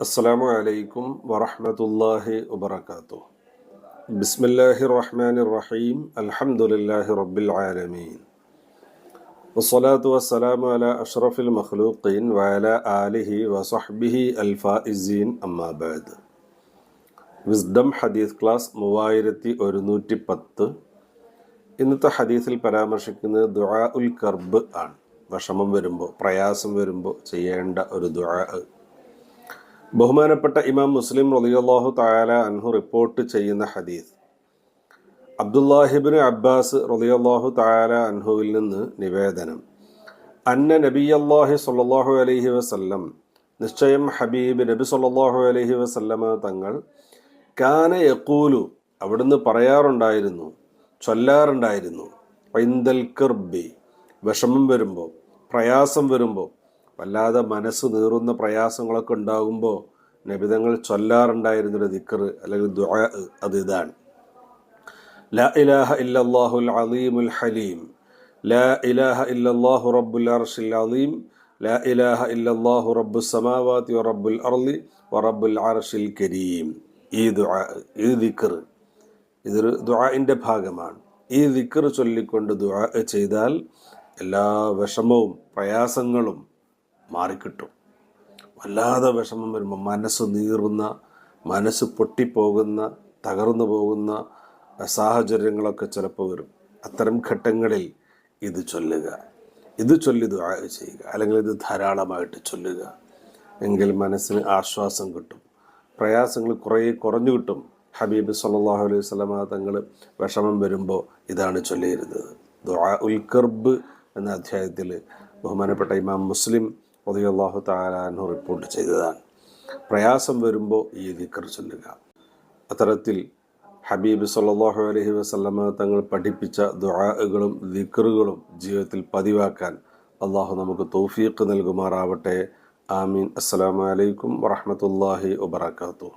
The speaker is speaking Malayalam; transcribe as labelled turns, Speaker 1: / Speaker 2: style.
Speaker 1: السلام عليكم ورحمة الله وبركاته بسم الله الرحمن الرحيم الحمد لله رب العالمين والصلاة والسلام على أشرف المخلوقين وعلى آله وصحبه الفائزين أما بعد വിസ്ഡം ഹദീസ് ക്ലാസ് മൂവായിരത്തി ഒരുന്നൂറ്റി പത്ത് ഇന്നത്തെ ഹദീസിൽ പരാമർശിക്കുന്നത് ദുആ ഉൽ കർബ് ആണ് വിഷമം വരുമ്പോൾ പ്രയാസം വരുമ്പോൾ ചെയ്യേണ്ട ഒരു ദുആ. ബഹുമാനപ്പെട്ട ഇമാം മുസ്ലിം റളിയല്ലാഹു തആല അൻഹു റിപ്പോർട്ട് ചെയ്യുന്ന ഹദീസ്. അബ്ദുല്ലാഹിബിന് അബ്ബാസ് റളിയല്ലാഹു തആല അൻഹുവിൽ നിന്ന് നിവേദനം. അന്ന നബിയല്ലാഹി സ്വല്ലല്ലാഹു അലൈഹി വസല്ലം നിശ്ചയം ഹബീബ് നബി സ്വല്ലല്ലാഹു അലൈഹി വസല്ലമ തങ്ങൾ കാന യക്കൂലു അവിടുന്ന് പറയാറുണ്ടായിരുന്നു ചൊല്ലാറുണ്ടായിരുന്നു പൈന്തൽ കിർബി വിഷമം വരുമ്പോൾ പ്രയാസം വരുമ്പോൾ വല്ലാതെ മനസ്സ് നീറുന്ന പ്രയാസങ്ങളൊക്കെ ഉണ്ടാകുമ്പോൾ നബിതങ്ങൾ ചൊല്ലാറുണ്ടായിരുന്നൊരു ദിക്കർ അല്ലെങ്കിൽ ദുആ അത് ഇതാണ്. ഈ ദുആ ഈ ഇതൊരു ദുആഇന്റെ ഭാഗമാണ്. ഈ ദിക്കർ ചൊല്ലിക്കൊണ്ട് ദുആ ചെയ്താൽ എല്ലാ വിഷമവും പ്രയാസങ്ങളും മാറിക്കിട്ടും. വല്ലാതെ വിഷമം വരുമ്പോൾ മനസ്സ് നീറുന്ന മനസ്സ് പൊട്ടിപ്പോകുന്ന തകർന്നു പോകുന്ന സാഹചര്യങ്ങളൊക്കെ ചിലപ്പോൾ വരും. അത്തരം ഘട്ടങ്ങളിൽ ഇത് ചൊല്ലുക. ഇത് ചൊല്ലി ദുആ ചെയ്യുക. അല്ലെങ്കിൽ ഇത് ധാരാളമായിട്ട് ചൊല്ലുക. എങ്കിൽ മനസ്സിന് ആശ്വാസം കിട്ടും. പ്രയാസങ്ങൾ കുറേ കുറഞ്ഞു കിട്ടും. ഹബീബ് സല്ലാഹു അലൈഹി സ്വലമ തങ്ങൾ വിഷമം വരുമ്പോൾ ഇതാണ് ചൊല്ലിയിരുന്നത്. ദുആ ഉൽ കർബ് എന്ന അധ്യായത്തിൽ ബഹുമാനപ്പെട്ട ഇമാം മുസ്ലിം ഒതിയല്ലാഹു താലാനു റിപ്പോർട്ട് ചെയ്തതാണ്. പ്രയാസം വരുമ്പോൾ ഈ ദിക്കർ ചൊല്ലുക. അത്തരത്തിൽ ഹബീബ് സല്ലാഹു അലഹി വസ്ലമ തങ്ങൾ പഠിപ്പിച്ച ദുആകളും ദിക്കറുകളും ജീവിതത്തിൽ പതിവാക്കാൻ അള്ളാഹു നമുക്ക് തൗഫീഖ് നൽകുമാറാവട്ടെ. ആമീൻ. അസ്സലാമലൈക്കും വറഹമത്തല്ലാഹി വബർക്കാത്തു